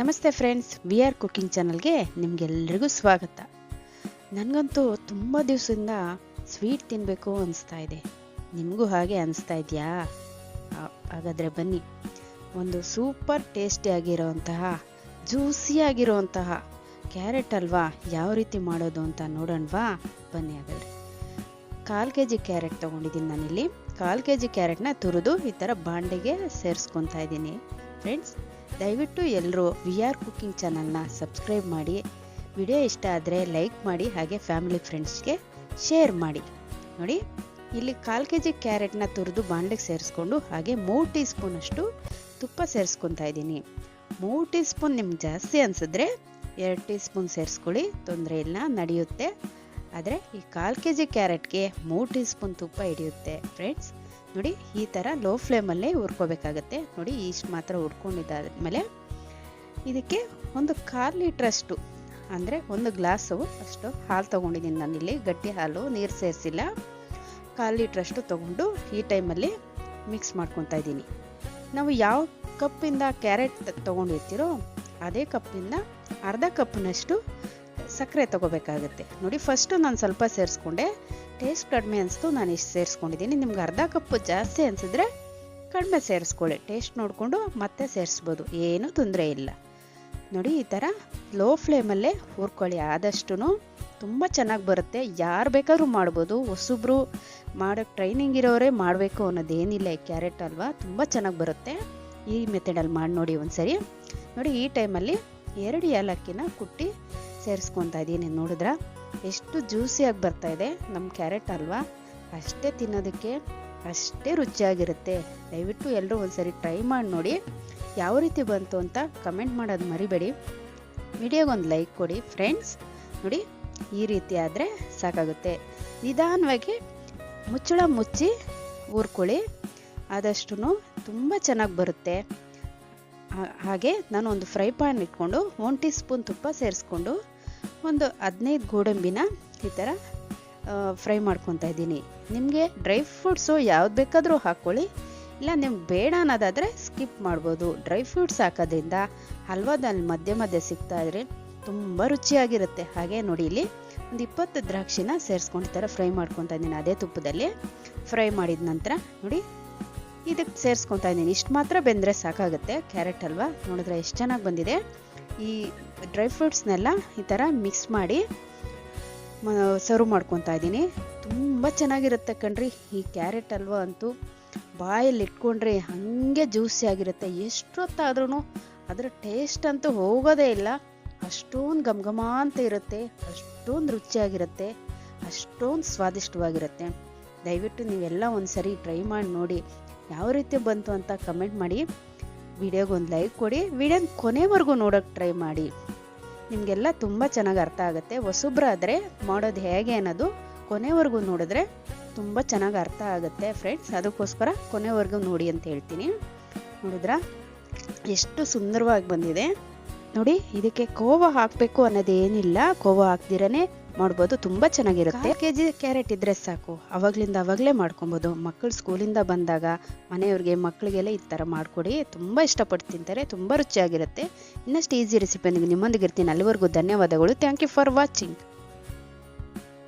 ನಮಸ್ತೆ friends, V R cooking ಚಾನಲ್ಗೆ ನಿಮಗೆಲ್ರಿಗೂ ಸ್ವಾಗತ. ನನಗಂತೂ ತುಂಬ ದಿವಸದಿಂದ ಸ್ವೀಟ್ ತಿನ್ನಬೇಕು ಅನಿಸ್ತಾ ಇದೆ. ನಿಮಗೂ ಹಾಗೆ ಅನಿಸ್ತಾ ಇದೆಯಾ? ಹಾಗಾದರೆ ಬನ್ನಿ. ಒಂದು ಸೂಪರ್ ಟೇಸ್ಟಿ ಆಗಿರೋವಂತಹ ಜ್ಯೂಸಿಯಾಗಿರುವಂತಹ ಕ್ಯಾರೆಟ್ ಅಲ್ವಾ, ಯಾವ ರೀತಿ ಮಾಡೋದು ಅಂತ ನೋಡೋಣವಾ? ಬನ್ನಿ ಹಾಗಾದರೆ. ಕಾಲು ಕೆ ಜಿ ಕ್ಯಾರೆಟ್ ತೊಗೊಂಡಿದ್ದೀನಿ ನಾನಿಲ್ಲಿ. ಕಾಲು ಕೆ ಜಿ ಕ್ಯಾರೆಟ್ನ ತುರಿದು ಈ ಥರ ಬಾಂಡೆಗೆ ಸೇರಿಸ್ಕೊತಾ ಇದ್ದೀನಿ. ಫ್ರೆಂಡ್ಸ್ ದಯವಿಟ್ಟು ಎಲ್ಲರೂ ವಿ ಆರ್ ಕುಕಿಂಗ್ ಚಾನಲ್ನ ಸಬ್ಸ್ಕ್ರೈಬ್ ಮಾಡಿ. ವಿಡಿಯೋ ಇಷ್ಟ ಆದರೆ ಲೈಕ್ ಮಾಡಿ, ಹಾಗೆ ಫ್ಯಾಮಿಲಿ ಫ್ರೆಂಡ್ಸ್ಗೆ ಶೇರ್ ಮಾಡಿ. ನೋಡಿ, ಇಲ್ಲಿ ಕಾಲು ಕೆ ಜಿ ಕ್ಯಾರೆಟ್ನ ತುರಿದು ಬಾಂಡೆಗೆ ಸೇರಿಸ್ಕೊಂಡು ಹಾಗೆ ಮೂರು ಟೀ ಸ್ಪೂನಷ್ಟು ತುಪ್ಪ ಸೇರಿಸ್ಕೊತಾ ಇದ್ದೀನಿ. ಮೂರು ಟೀ ಸ್ಪೂನ್ ನಿಮ್ಗೆ ಜಾಸ್ತಿ ಅನಿಸಿದ್ರೆ ಎರಡು ಟೀ ಸ್ಪೂನ್ ಸೇರಿಸ್ಕೊಳ್ಳಿ, ತೊಂದರೆ ಇಲ್ಲ, ನಡೆಯುತ್ತೆ. ಆದರೆ ಈ ಕಾಲು ಕೆ ಜಿ ಕ್ಯಾರೆಟ್ಗೆ ಮೂರು ಟೀ ಸ್ಪೂನ್ ತುಪ್ಪ ಹಿಡಿಯುತ್ತೆ ಫ್ರೆಂಡ್ಸ್ ನೋಡಿ, ಈ ಥರ ಲೋ ಫ್ಲೇಮಲ್ಲೇ ಹುರ್ಕೋಬೇಕಾಗತ್ತೆ. ನೋಡಿ ಇಷ್ಟು ಮಾತ್ರ ಹುಡ್ಕೊಂಡಿದ್ದಾದ್ಮೇಲೆ ಇದಕ್ಕೆ ಒಂದು ಕಾಲು ಲೀಟ್ರಷ್ಟು ಅಂದರೆ ಒಂದು ಗ್ಲಾಸು ಅಷ್ಟು ಹಾಲು ತೊಗೊಂಡಿದ್ದೀನಿ ನಾನಿಲ್ಲಿ ಗಟ್ಟಿ ಹಾಲು, ನೀರು ಸೇರಿಸಿಲ್ಲ. ಕಾಲು ಲೀಟ್ರಷ್ಟು ತೊಗೊಂಡು ಈ ಟೈಮಲ್ಲಿ ಮಿಕ್ಸ್ ಮಾಡ್ಕೊತಾ ಇದ್ದೀನಿ. ನಾವು ಯಾವ ಕಪ್ಪಿಂದ ಕ್ಯಾರೆಟ್ ತೊಗೊಂಡಿರ್ತೀರೋ, ಅದೇ ಕಪ್ಪಿಂದ ಅರ್ಧ ಕಪ್ನಷ್ಟು ಸಕ್ಕರೆ ತೊಗೋಬೇಕಾಗುತ್ತೆ. ನೋಡಿ ಫಸ್ಟು ನಾನು ಸ್ವಲ್ಪ ಸೇರಿಸ್ಕೊಂಡೆ. ಟೇಸ್ಟ್ ಕಡಿಮೆ ಅನಿಸ್ತು, ನಾನು ಇಷ್ಟು ಸೇರಿಸ್ಕೊಂಡಿದ್ದೀನಿ. ನಿಮ್ಗೆ ಅರ್ಧ ಕಪ್ಪು ಜಾಸ್ತಿ ಅನಿಸಿದ್ರೆ ಕಡಿಮೆ ಸೇರಿಸ್ಕೊಳ್ಳಿ. ಟೇಸ್ಟ್ ನೋಡಿಕೊಂಡು ಮತ್ತೆ ಸೇರಿಸ್ಬೋದು. ಏನೂ ತೊಂದರೆ ಇಲ್ಲ. ನೋಡಿ, ಈ ಥರ ಲೋ ಫ್ಲೇಮಲ್ಲೇ ಹುರ್ಕೊಳ್ಳಿ. ಆದಷ್ಟು ತುಂಬ ಚೆನ್ನಾಗಿ ಬರುತ್ತೆ. ಯಾರು ಬೇಕಾದ್ರೂ ಮಾಡ್ಬೋದು. ಹೊಸಬ್ರು ಮಾಡೋಕ್ಕೆ ಟ್ರೈನಿಂಗ್ ಇರೋರೇ ಮಾಡಬೇಕು ಅನ್ನೋದೇನಿಲ್ಲ ಈ ಕ್ಯಾರೆಟ್ ಅಲ್ವಾ? ತುಂಬ ಚೆನ್ನಾಗಿ ಬರುತ್ತೆ. ಈ ಮೆಥಡಲ್ಲಿ ಮಾಡಿ ನೋಡಿ ಒಂದ್ಸರಿ. ನೋಡಿ, ಈ ಟೈಮಲ್ಲಿ ಎರಡು ಏಲಕ್ಕಿನ ಕುಟ್ಟಿ ಸೇರಿಸ್ಕೊತಾ ಇದ್ದೀನಿ. ನೋಡಿದ್ರ? ಎಷ್ಟು ಜ್ಯೂಸಿಯಾಗಿ ಬರ್ತಾ ಇದೆ. ನಮ್ಮ ಕ್ಯಾರೆಟ್ ಅಲ್ವಾ? ಅಷ್ಟೇ ತಿನ್ನೋದಕ್ಕೆ ಅಷ್ಟೇ ರುಚಿಯಾಗಿರುತ್ತೆ. ದಯವಿಟ್ಟು ಎಲ್ಲರೂ ಒಂದ್ಸರಿ ಟ್ರೈ ಮಾಡಿ ನೋಡಿ. ಯಾವ ರೀತಿ ಬಂತು ಅಂತ ಕಮೆಂಟ್ ಮಾಡೋದು ಮರಿಬೇಡಿ. ವಿಡಿಯೋಗೊಂದು ಲೈಕ್ ಕೊಡಿ ಫ್ರೆಂಡ್ಸ್. ನೋಡಿ, ಈ ರೀತಿ ಆದರೆ ಸಾಕಾಗುತ್ತೆ. ನಿಧಾನವಾಗಿ ಮುಚ್ಚಳ ಮುಚ್ಚಿ ಊರ್ಕೊಳ್ಳಿ. ಆದಷ್ಟು ತುಂಬ ಚೆನ್ನಾಗಿ ಬರುತ್ತೆ. ಹಾಗೆ ನಾನು ಒಂದು ಫ್ರೈ ಪ್ಯಾನ್ ಇಟ್ಕೊಂಡು ಒನ್ ಟೀ ಸ್ಪೂನ್ ತುಪ್ಪ ಸೇರಿಸ್ಕೊಂಡು ಒಂದು ಹದಿನೈದು ಗೋಡಂಬಿನ ಈ ಥರ ಫ್ರೈ ಮಾಡ್ಕೊತಾ ಇದ್ದೀನಿ. ನಿಮಗೆ ಡ್ರೈ ಫ್ರೂಟ್ಸು ಯಾವ್ದು ಬೇಕಾದರೂ ಹಾಕ್ಕೊಳ್ಳಿ. ಇಲ್ಲ, ನಿಮ್ಗೆ ಬೇಡ ಅನ್ನೋದಾದರೆ ಸ್ಕಿಪ್ ಮಾಡ್ಬೋದು. ಡ್ರೈ ಫ್ರೂಟ್ಸ್ ಹಾಕೋದ್ರಿಂದ ಹಲ್ವಾದಲ್ಲಿ ಮಧ್ಯೆ ಮಧ್ಯೆ ಸಿಗ್ತಾ ಇದ್ರೆ ತುಂಬ ರುಚಿಯಾಗಿರುತ್ತೆ. ಹಾಗೆ ನೋಡಿ ಇಲ್ಲಿ ಒಂದು ಇಪ್ಪತ್ತು ದ್ರಾಕ್ಷಿನ ಸೇರಿಸ್ಕೊಂಡು ಈ ಥರ ಫ್ರೈ ಮಾಡ್ಕೊತಾ ಇದ್ದೀನಿ ಅದೇ ತುಪ್ಪದಲ್ಲಿ. ಫ್ರೈ ಮಾಡಿದ ನಂತರ ನೋಡಿ, ಇದಕ್ಕೆ ಸೇರಿಸ್ಕೊತಾ ಇದ್ದೀನಿ. ಇಷ್ಟು ಮಾತ್ರ ಬೆಂದರೆ ಸಾಕಾಗುತ್ತೆ. ಕ್ಯಾರೆಟ್ ಅಲ್ವಾ ನೋಡಿದ್ರೆ ಎಷ್ಟು ಚೆನ್ನಾಗಿ ಬಂದಿದೆ. ಈ ಡ್ರೈ ಫ್ರೂಟ್ಸ್ನೆಲ್ಲ ಈ ಥರ ಮಿಕ್ಸ್ ಮಾಡಿ ಸರ್ವ್ ಮಾಡ್ಕೊತಾ ಇದ್ದೀನಿ. ತುಂಬ ಚೆನ್ನಾಗಿರುತ್ತೆ ಕಣ್ರಿ. ಈ ಕ್ಯಾರೆಟ್ ಅಲ್ವಾ ಅಂತೂ ಬಾಯಲ್ಲಿ ಇಟ್ಕೊಂಡ್ರೆ ಹಾಗೆ ಜ್ಯೂಸಿ ಆಗಿರುತ್ತೆ. ಎಷ್ಟೊತ್ತಾದ್ರೂ ಅದರ ಟೇಸ್ಟ್ ಅಂತೂ ಹೋಗೋದೇ ಇಲ್ಲ. ಅಷ್ಟೊಂದು ಘಮ ಘಮ ಅಂತ ಇರುತ್ತೆ. ಅಷ್ಟೊಂದು ರುಚಿಯಾಗಿರುತ್ತೆ. ಅಷ್ಟೊಂದು ಸ್ವಾದಿಷ್ಟವಾಗಿರುತ್ತೆ. ದಯವಿಟ್ಟು ನೀವೆಲ್ಲ ಒಂದ್ಸರಿ ಟ್ರೈ ಮಾಡಿ ನೋಡಿ. ಯಾವ ರೀತಿ ಬಂತು ಅಂತ ಕಮೆಂಟ್ ಮಾಡಿ. ವಿಡಿಯೋಗೊಂದು ಲೈಕ್ ಕೊಡಿ, ವಿಡಿಯೋನ ಕೊನೆವರೆಗೂ ನೋಡೋಕೆ ಟ್ರೈ ಮಾಡಿ. ನಿಮಗೆಲ್ಲ ತುಂಬ ಚೆನ್ನಾಗಿ ಅರ್ಥ ಆಗುತ್ತೆ. ಹೊಸಬ್ರಾದರೆ ಮಾಡೋದು ಹೇಗೆ ಅನ್ನೋದು ಕೊನೆವರೆಗೂ ನೋಡಿದ್ರೆ ತುಂಬ ಚೆನ್ನಾಗಿ ಅರ್ಥ ಆಗುತ್ತೆ ಫ್ರೆಂಡ್ಸ್ ಅದಕ್ಕೋಸ್ಕರ ಕೊನೆವರೆಗೂ ನೋಡಿ ಅಂತ ಹೇಳ್ತೀನಿ. ನೋಡಿದ್ರ? ಎಷ್ಟು ಸುಂದರವಾಗಿ ಬಂದಿದೆ. ನೋಡಿ, ಇದಕ್ಕೆ ಕೋವ ಹಾಕಬೇಕು ಅನ್ನೋದೇನಿಲ್ಲ. ಕೋವ ಹಾಕ್ದಿರನೇ ಮಾಡ್ಬೋದು, ತುಂಬಾ ಚೆನ್ನಾಗಿರುತ್ತೆ. ಕೆ ಜಿ ಕ್ಯಾರೆಟ್ ಇದ್ರೆ ಸಾಕು. ಅವಾಗ್ಲಿಂದ ಅವಾಗಲೇ ಮಾಡ್ಕೊಬೋದು. ಮಕ್ಕಳು ಸ್ಕೂಲಿಂದ ಬಂದಾಗ ಮನೆಯವ್ರಿಗೆ ಮಕ್ಕಳಿಗೆಲ್ಲ ಈ ತರ ಮಾಡ್ಕೊಡಿ. ತುಂಬಾ ಇಷ್ಟಪಟ್ಟು ತಿಂತಾರೆ, ತುಂಬಾ ರುಚಿಯಾಗಿರುತ್ತೆ. ಇನ್ನಷ್ಟು ಈಸಿ ರೆಸಿಪಿ ನಿಮ್ಮೊಂದಿಗೆ ಇರ್ತೀನಿ. ಅಲ್ಲಿವರೆಗೂ ಧನ್ಯವಾದಗಳು. Thank you for watching.